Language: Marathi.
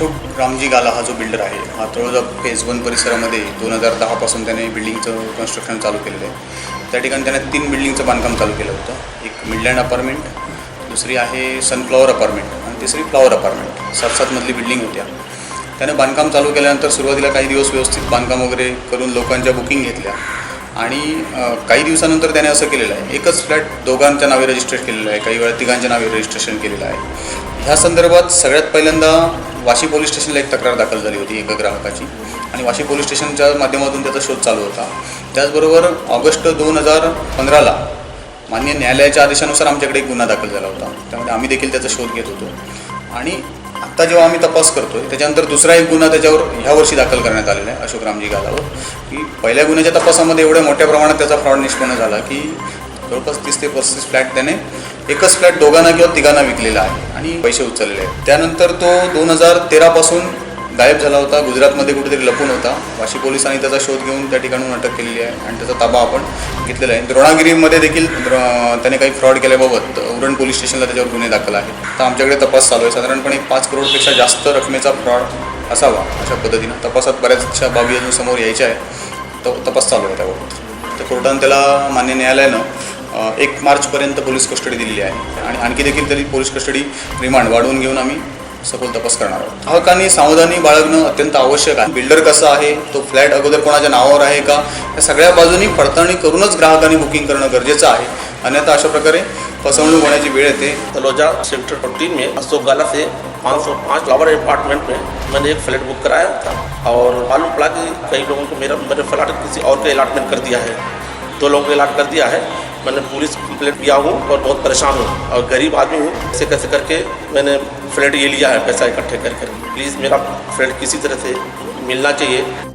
रामजी गाला हा जो बिल्डर आहे हा तळोजा फेज वन परिसरामध्ये दोन हजार दहापासून त्याने बिल्डिंगचं कन्स्ट्रक्शन चालू केलेलं आहे. त्या ठिकाणी त्याने तीन बिल्डिंगचं बांधकाम चालू केलं होतं. एक मिडलँड अपार्टमेंट दुसरी आहे सनफ्लॉवर अपार्टमेंट आणि तिसरी फ्लॉवर अपार्टमेंट सात सातमधली बिल्डिंग होत्या. त्याने बांधकाम चालू केल्यानंतर सुरुवातीला काही दिवस व्यवस्थित बांधकाम वगैरे करून लोकांच्या बुकिंग घेतल्या. आणि काही दिवसानंतर त्याने असं केलेलं आहे. एकच फ्लॅट दोघांच्या नावे रजिस्टर केलेलं आहे. काही वेळा तिघांच्या नावे रजिस्ट्रेशन केलेलं आहे. ह्या संदर्भात सगळ्यात पहिल्यांदा वाशी पोलीस स्टेशनला एक तक्रार दाखल झाली होती एका ग्राहकाची. आणि वाशी पोलीस स्टेशनच्या माध्यमातून त्याचा शोध चालू होता. त्याचबरोबर ऑगस्ट दोन हजार पंधराला मान्य न्यायालयाच्या आदेशानुसार आमच्याकडे एक गुन्हा दाखल झाला होता. त्यामुळे आम्ही देखील त्याचा शोध घेत होतो. आणि आत्ता जेव्हा आम्ही तपास करतोय त्याच्यानंतर दुसरा एक गुन्हा त्याच्यावर ह्या वर्षी दाखल करण्यात आलेला आहे अशोक रामजी गालावर. की पहिल्या गुन्ह्याच्या तपासामध्ये एवढ्या मोठ्या प्रमाणात त्याचा फ्रॉड निष्पन्न झाला की जवळपास तीस ते पस्तीस फ्लॅट त्याने एकच फ्लॅट दोघांना किंवा तिघांना विकलेला आहे आणि पैसे उचललेले आहेत त्यानंतर तो दोन हजार तेरापासून गायब झाला होता. गुजरातमध्ये कुठेतरी लपून होता. वाशी पोलिसांनी त्याचा शोध घेऊन त्या ठिकाणून अटक केलेली आहे आणि त्याचा ताबा आपण घेतलेला आहे. द्रोणागिरीमध्ये देखील द्र- त्याने काही फ्रॉड केल्याबाबत उरण पोलीस स्टेशनला त्याच्यावर गुन्हे दाखल आहेत. तर आमच्याकडे तपास चालू आहे. साधारणपणे पाच करोडपेक्षा जास्त रकमेचा फ्रॉड असावा अशा पद्धतीनं. तपासात बऱ्याचशा बाबी अजून समोर यायच्या आहे तो तपास चालू आहे त्याबाबत. तर कोर्टानं त्याला मान्य न्यायालयानं एक मार्चपर्यंत पोलीस कस्टडी दिलेली आहे. आणि आणखी देखील तरी पोलीस कस्टडी रिमांड वाढवून घेऊन आम्ही सखोल तपास करणार आहोत. ग्राहकांनी सावधानी बाळगणं अत्यंत आवश्यक आहे. बिल्डर कसा आहे? तो फ्लॅट अगोदर कोणाच्या नावावर आहे का? या सगळ्या बाजूनी पडताळणी करूनच ग्राहकांनी बुकिंग करणं गरजेचं आहे. अन्यथा अशा प्रकारे फसवणूक होण्याची वेळ येते. तलोजा सेक्टर फोर्टीन में अशोक गाला से 505 फ्लावर अपार्टमेंट में मैंने एक फ्लैट बुक कराया था. और मालूम पड़ा कि कई लोगों को मेरा मेरे फ्लैट किसी और के अलाटमेंट कर दिया है. दो लोगों को अलाट कर दिया है. मैंने पुलिस कंप्लेंट किया हूँ और बहुत परेशान हूँ और गरीब आदमी हूँ। ऐसे कैसे करके मैंने फ्लैट ये लिया है पैसा इकट्ठे कर कर प्लीज़ मेरा फ्लैट किसी तरह से मिलना चाहिए।